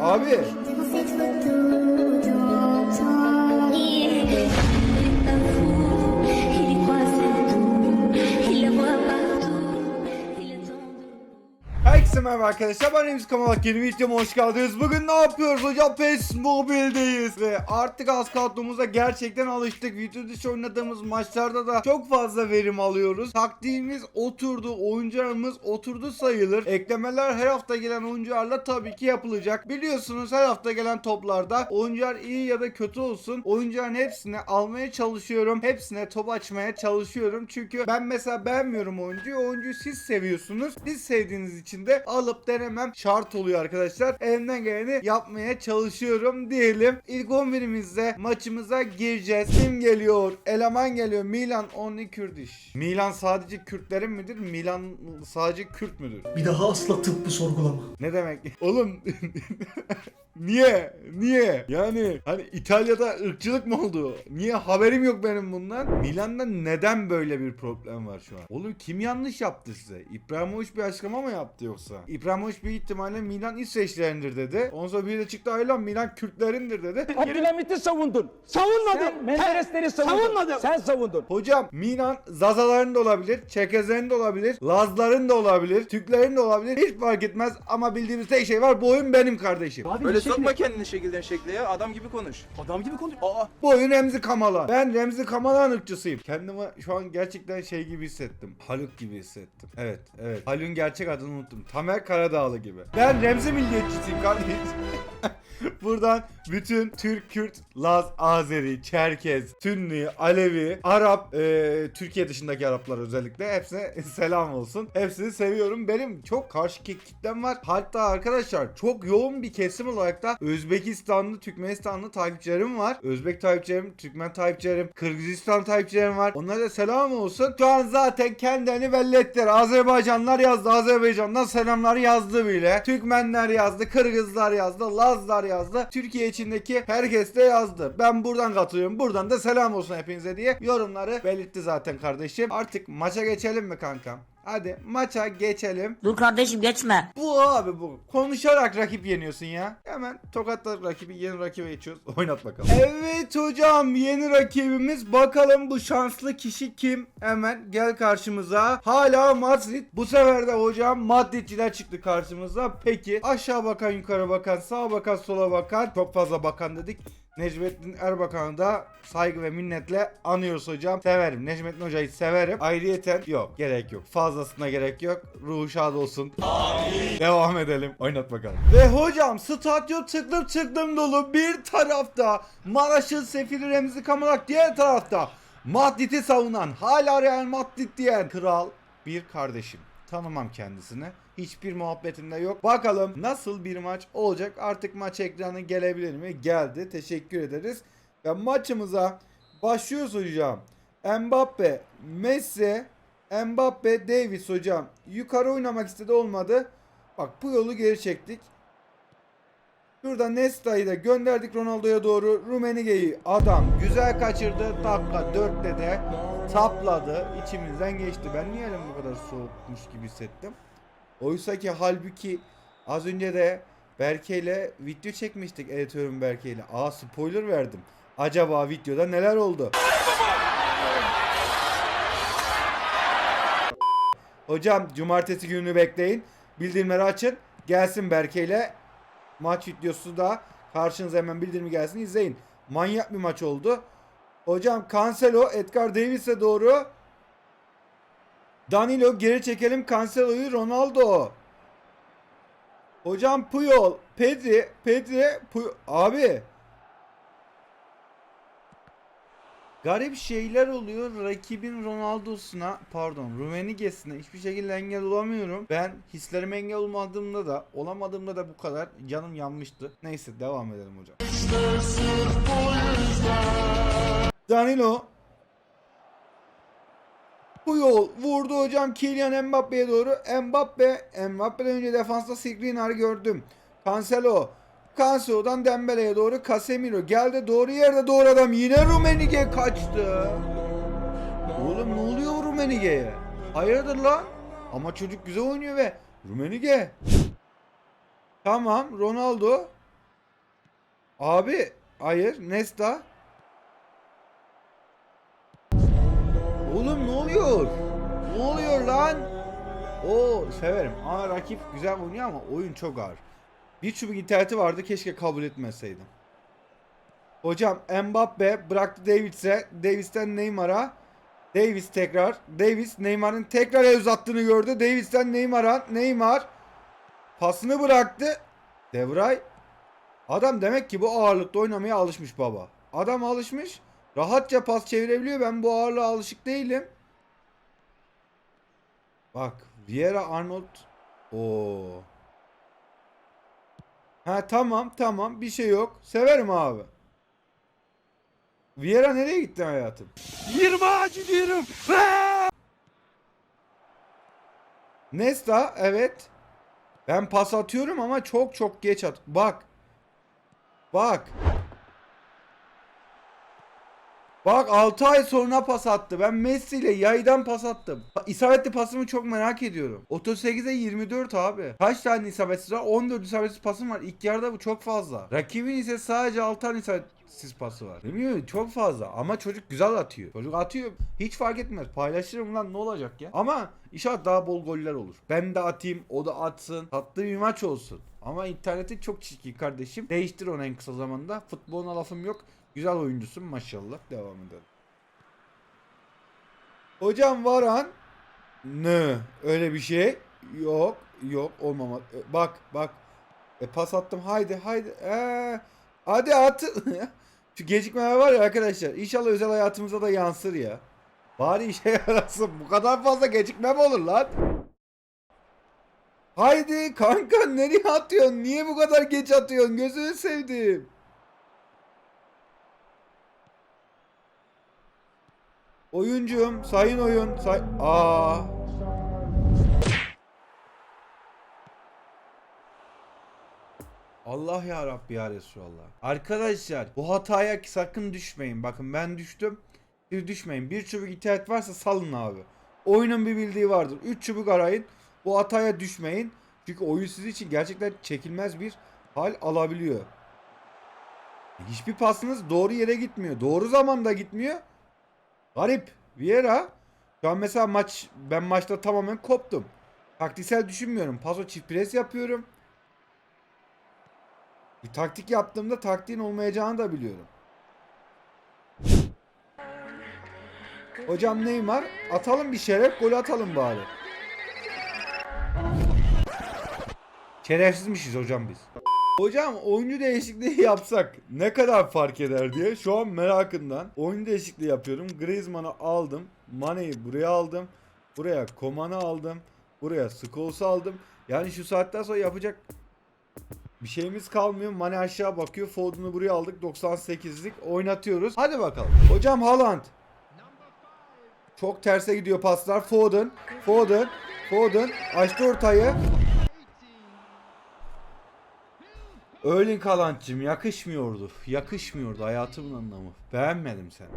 Abi. Merhaba arkadaşlar ben Remzi Kamalak yeni videoma hoş geldiniz. Bugün ne yapıyoruz hocam? PES Mobile'deyiz ve artık az kaldığımızda gerçekten alıştık. Video dışı oynadığımız maçlarda da çok fazla verim alıyoruz. Taktiğimiz oturdu, oyuncularımız oturdu sayılır. Eklemeler her hafta gelen oyuncularla tabii ki yapılacak. Biliyorsunuz her hafta gelen toplarda oyuncular iyi ya da kötü olsun. Oyuncuların hepsini almaya çalışıyorum. Hepsine top açmaya çalışıyorum. Çünkü ben mesela beğenmiyorum oyuncuyu. Oyuncuyu siz seviyorsunuz. Siz sevdiğiniz için de alıp denemem şart oluyor arkadaşlar. Elimden geleni yapmaya çalışıyorum diyelim. İlk 11'imizde maçımıza gireceğiz. Kim geliyor? Eleman geliyor. Milan Only Kürdiş. Milan sadece Kürtlerin midir? Milan sadece Kürt müdür? Bir daha asla tıbbı sorgulama. Ne demek? Oğlum niye? Niye? Yani hani İtalya'da ırkçılık mı oldu? Niye haberim yok benim bundan? Milan'da neden böyle bir problem var şu an? Oğlum kim yanlış yaptı size? İbrahimovic bir açıklama mı yaptı yoksa? İbrahimovic bir ihtimalle Milan İsveçlerindir dedi. Ondan sonra bir de çıktı aylan Milan Kürtlerindir dedi. Abdülhamit'i savundun. Savunmadım. Sen Menderesleri savundun. Savunmadım. Sen savundun. Hocam Milan Zazaların da olabilir, Çekezlerin de olabilir, Lazların da olabilir, Türklerin de olabilir. Hiç fark etmez ama bildiğimiz tek şey var. Bu oyun benim kardeşim. Abi Öyle şey sokma kendini şekilden şekle ya. Adam gibi konuş. Adam gibi konuş. Aa. Bu oyun Remzi Kamala. Ben Remzi Kamala'nın ırkçısıyım. Kendimi şu an gerçekten şey gibi hissettim. Haluk gibi hissettim. Evet, evet. Haluk'un gerçek adını unuttum. Tamer Karadağlı gibi. Ben Remzi milliyetçisiyim kardeşim. Buradan bütün Türk, Kürt, Laz, Azeri, Çerkez, Sünni, Alevi, Arap, e, Türkiye dışındaki Araplar özellikle hepsine selam olsun. Hepsini seviyorum. Benim çok karşı kitlem var. Hatta arkadaşlar çok yoğun bir kesim olarak da Özbekistanlı, Türkmenistanlı takipçilerim var. Özbek takipçilerim, Türkmen takipçilerim, Kırgızistan takipçilerim var. Onlara da selam olsun. Şu an zaten kendilerini belli ettiler. Azerbaycanlar yazdı. Azerbaycan'dan selamlar yazdı bile. Türkmenler yazdı. Kırgızlar yazdı. Lazlar yazdı. Türkiye içindeki herkes de yazdı. Ben buradan katılıyorum. Buradan da selam olsun hepinize diye yorumları belirtti zaten kardeşim. Artık maça geçelim mi kankam? Hadi maça geçelim. Dur kardeşim geçme. Bu abi bu. Konuşarak rakip yeniyorsun ya. Hemen tokatla rakibi yeni rakibe geçiyoruz. Oynat bakalım. Evet hocam yeni rakibimiz. Bakalım bu şanslı kişi kim? Hemen gel karşımıza. Hala Madrid. Bu sefer de hocam Madridciler çıktı karşımıza. Peki aşağı bakan yukarı bakan sağa bakan sola bakan. Çok fazla bakan dedik. Necmettin Erbakan'ı da saygı ve minnetle anıyoruz hocam. Severim. Necmettin Hoca'yı severim. Ayrıyeten yok. Gerek yok. Fazlasına gerek yok. Ruhu şad olsun. Devam edelim. Oynat bakalım. Ve hocam stadyum tıklım tıklım dolu. Bir tarafta Maraş'ın sefiri Remzi Kamalak. Diğer tarafta Madrid'i savunan hala Real Madrid diyen kral bir kardeşim. Tanımam kendisini. Hiçbir muhabbetimde yok. Bakalım nasıl bir maç olacak. Artık maç ekranı gelebilir mi? Geldi. Teşekkür ederiz. Ve maçımıza başlıyoruz hocam. Mbappe, Messi, Mbappe, Davis hocam. Yukarı oynamak istedi olmadı. Bak bu yolu geri çektik. Şurada Nesta'yı da gönderdik Ronaldo'ya doğru. Rumenige'yi adam güzel kaçırdı. Dakika 4'te de tapladı. İçimizden geçti. Ben niye elim bu kadar soğukmuş gibi hissettim. Oysa ki halbuki az önce de Berke ile video çekmiştik editörüm Berke ile. Aa spoiler verdim. Acaba videoda neler oldu? Hocam cumartesi gününü bekleyin. Bildirimleri açın. Gelsin Berke ile maç videosu da karşınıza hemen bildirimi gelsin izleyin. Manyak bir maç oldu. Hocam Cancelo Edgar Davis'e doğru Danilo geri çekelim Cancelo'yu Ronaldo. Hocam Puyol, Pedri, Pedri, Puy abi. Garip şeyler oluyor rakibin Ronaldo'suna pardon Rumenige'sine hiçbir şekilde engel olamıyorum. Ben hislerime engel olmadığımda da olamadığımda da bu kadar canım yanmıştı. Neyse devam edelim hocam. Danilo Puyol vurdu hocam Kylian Mbappe'ye doğru. Mbappe, Mbappe'den önce defansta Skriniar gördüm. Cancelo. Cancelo'dan Dembele'ye doğru Casemiro geldi doğru yerde doğru adam yine Rumenige kaçtı. Oğlum ne oluyor Rumenige'ye? Hayırdır lan? Ama çocuk güzel oynuyor ve Rumenige Tamam Ronaldo. Abi hayır Nesta. Oğlum ne oluyor? Ne oluyor lan? Oo severim ama rakip güzel oynuyor ama oyun çok ağır. Bir çubuk interneti vardı keşke kabul etmeseydim. Hocam Mbappe bıraktı Davis'e. Davis'ten Neymar'a. Davis tekrar. Davis Neymar'ın tekrar el uzattığını gördü. Davis'ten Neymar'a. Neymar pasını bıraktı. Devray. Adam demek ki bu ağırlıkta oynamaya alışmış baba. Adam alışmış. Rahatça pas çevirebiliyor. Ben bu ağırlığa alışık değilim. Bak Vieira Arnold. Oo. Ha tamam tamam bir şey yok. Severim abi. Vieira nereye gitti hayatım? 20 acı diyorum. Nesta evet. Ben pas atıyorum ama çok çok geç at. Bak. Bak. Bak 6 ay sonra pas attı. Ben Messi ile yaydan pas attım. İsabetli pasımı çok merak ediyorum. 38'e 24 abi. Kaç tane isabetsiz var? 14 isabetsiz pasım var. İlk yarıda bu çok fazla. Rakibin ise sadece 6 tane isabetsiz pası var. Bilmiyorum çok fazla ama çocuk güzel atıyor. Çocuk atıyor. Hiç fark etmez. Paylaşırım lan ne olacak ya. Ama inşallah daha bol goller olur. Ben de atayım o da atsın. Tatlı bir maç olsun. Ama interneti çok çirkin kardeşim. Değiştir onu en kısa zamanda. Futboluna lafım yok. Güzel oyuncusun maşallah. Devam edelim. Hocam Varan. Ne? Öyle bir şey yok. Yok olmama. E, Bak bak. E, pas attım. Haydi haydi. Ee, hadi at. Şu gecikme var ya arkadaşlar. İnşallah özel hayatımıza da yansır ya. Bari işe yarasın. Bu kadar fazla gecikme mi olur lan? Haydi kanka nereye atıyorsun? Niye bu kadar geç atıyorsun? Gözünü sevdim. Oyuncum, sayın oyun, say... Aa. Allah ya Rabbi ya Resulallah. Arkadaşlar bu hataya sakın düşmeyin. Bakın ben düştüm. Bir düşmeyin. Bir çubuk internet varsa salın abi. Oyunun bir bildiği vardır. 3 çubuk arayın. Bu hataya düşmeyin. Çünkü oyun sizin için gerçekten çekilmez bir hal alabiliyor. Hiçbir pasınız doğru yere gitmiyor. Doğru zamanda gitmiyor. Garip. Vieira. Şu an mesela maç ben maçta tamamen koptum. Taktiksel düşünmüyorum. Paso çift pres yapıyorum. Bir taktik yaptığımda taktiğin olmayacağını da biliyorum. Hocam Neymar atalım bir şeref gol atalım bari. Şerefsizmişiz hocam biz. Hocam oyuncu değişikliği yapsak ne kadar fark eder diye şu an merakından oyuncu değişikliği yapıyorum. Griezmann'ı aldım. Mane'yi buraya aldım. Buraya Koman'ı aldım. Buraya Scholes'u aldım. Yani şu saatten sonra yapacak bir şeyimiz kalmıyor. Mane aşağı bakıyor. Foden'ı buraya aldık. 98'lik oynatıyoruz. Hadi bakalım. Hocam Haaland. Çok terse gidiyor paslar. Foden. Foden. Foden. Açtı ortayı. Erling Haaland'cım yakışmıyordu. Yakışmıyordu hayatımın anlamı. Beğenmedim seni.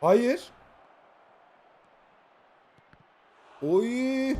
Hayır. Oy.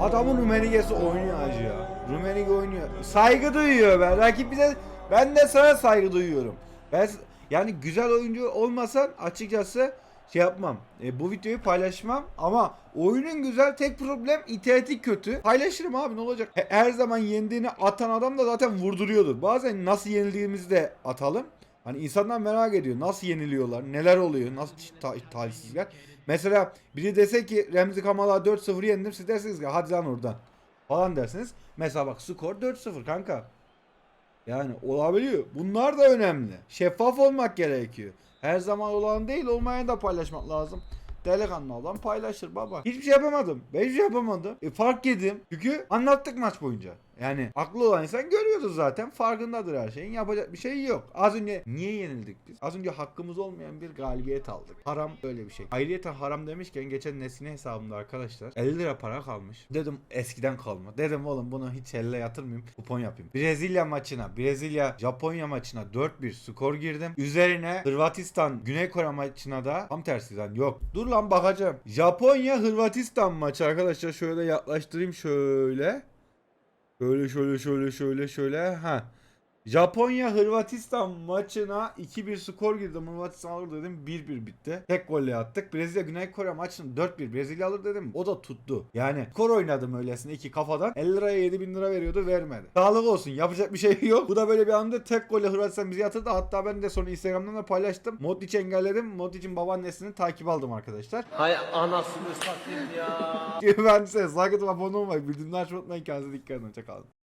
Adamın Rumenigesi oynuyor acı ya. Rumenige oynuyor. Saygı duyuyor ben. Rakip bize ben de sana saygı duyuyorum. Ben yani güzel oyuncu olmasan açıkçası şey yapmam. E, bu videoyu paylaşmam ama oyunun güzel tek problem interneti kötü. Paylaşırım abi ne olacak? He- Her zaman yendiğini atan adam da zaten vurduruyordur. Bazen nasıl yenildiğimizi de atalım. Hani insanlar merak ediyor nasıl yeniliyorlar, neler oluyor, nasıl ta- talihsizlikler. Mesela biri dese ki Remzi Kamal'a 4-0 yendim siz dersiniz ki hadi lan oradan falan dersiniz. Mesela bak skor 4-0 kanka. Yani olabiliyor. Bunlar da önemli. Şeffaf olmak gerekiyor. Her zaman olan değil olmayan da paylaşmak lazım. Delikanlı olan paylaşır baba. Hiçbir şey yapamadım. Ben hiçbir şey yapamadım. E, fark yedim. Çünkü anlattık maç boyunca. Yani aklı olan insan görüyordu zaten. Farkındadır her şeyin. Yapacak bir şey yok. Az önce niye yenildik biz? Az önce hakkımız olmayan bir galibiyet aldık. Haram öyle bir şey. Ayrıyeten haram demişken geçen nesine hesabımda arkadaşlar 50 lira para kalmış. Dedim eskiden kalma. Dedim oğlum bunu hiç elle yatırmayayım. Kupon yapayım. Brezilya maçına, Brezilya Japonya maçına 4-1 skor girdim. Üzerine Hırvatistan Güney Kore maçına da tam tersi lan yok. Dur lan bakacağım. Japonya Hırvatistan maçı arkadaşlar şöyle yaklaştırayım şöyle. Şöyle şöyle şöyle şöyle şöyle. Ha. Japonya Hırvatistan maçına 2-1 skor girdim. Hırvatistan alır dedim. 1-1 bitti. Tek golle attık. Brezilya Güney Kore maçını 4-1 Brezilya alır dedim. O da tuttu. Yani skor oynadım öylesine iki kafadan. 50 liraya 7000 lira veriyordu vermedi. Sağlık olsun. Yapacak bir şey yok. Bu da böyle bir anda tek golle Hırvatistan bizi yatırdı. Hatta ben de sonra Instagram'dan da paylaştım. Modric'i engelledim. Modric'in babaannesini takip aldım arkadaşlar. Hay anasını satayım ya. ben size sakın abone olmayı, bildirimleri açmayı unutmayın. Kendinize dikkat edin. Hoşçakalın.